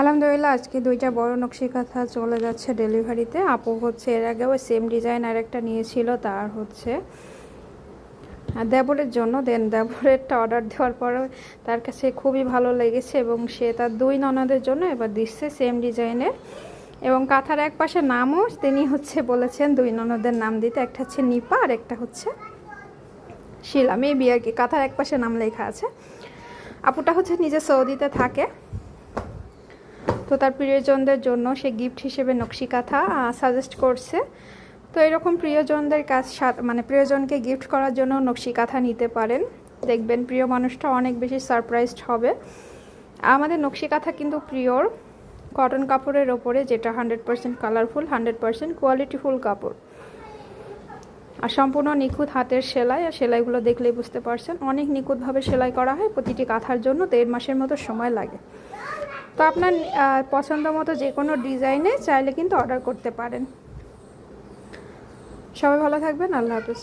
আলহামদুলিল্লাহ, আজকে দুইটা বড় নকশি কাঁথা চলে যাচ্ছে ডেলিভারিতে। আপু হচ্ছে এর আগেও সেম ডিজাইন আর একটা নিয়েছিল, তার হচ্ছে দেবরের জন্য। দেন দেবরেরটা অর্ডার দেওয়ার পরে তার কাছে খুবই ভালো লেগেছে এবং সে তার দুই ননাদের জন্য এবার দিচ্ছে সেম ডিজাইনের। এবং কাঁথার এক পাশে নামও তিনি হচ্ছে বলেছেন দুই ননদের নাম দিতে, একটা হচ্ছে নিপা আর একটা হচ্ছে শিলা। মেবি আর কি, কাঁথার এক পাশে নাম লেখা আছে। আপুটা হচ্ছে নিজে সৌদিতে থাকে। তো তার প্রিয়জনদের জন্য সে গিফট হিসেবে নকশি কাঁথা সাজেস্ট করছে। তো এরকম প্রিয়জনদের সাথ- মানে প্রিয়জনকে গিফট করার জন্য নকশি কাঁথা নিতে পারেন। দেখবেন প্রিয় মানুষটা অনেক বেশি সারপ্রাইজড হবে। আমাদের নকশি কাঁথা কিন্তু প্রিয়র কটন কাপড়ের ওপরে, যেটা hundred percent colourful hundred percent qualityful কাপড়। আর সম্পূর্ণ নিখুঁত হাতের সেলাই, আর সেলাইগুলো দেখলেই বুঝতে পারছেন। অনেক নিখুঁতভাবে সেলাই করা হয়, প্রতিটি কাঁথার জন্য দেড় মাসের মতো সময় লাগে। তো আপনার পছন্দ মতো যে কোনো ডিজাইনে চাইলে কিন্তু অর্ডার করতে পারেন। সবাই ভালো থাকবেন, আল্লাহ হাফিজ।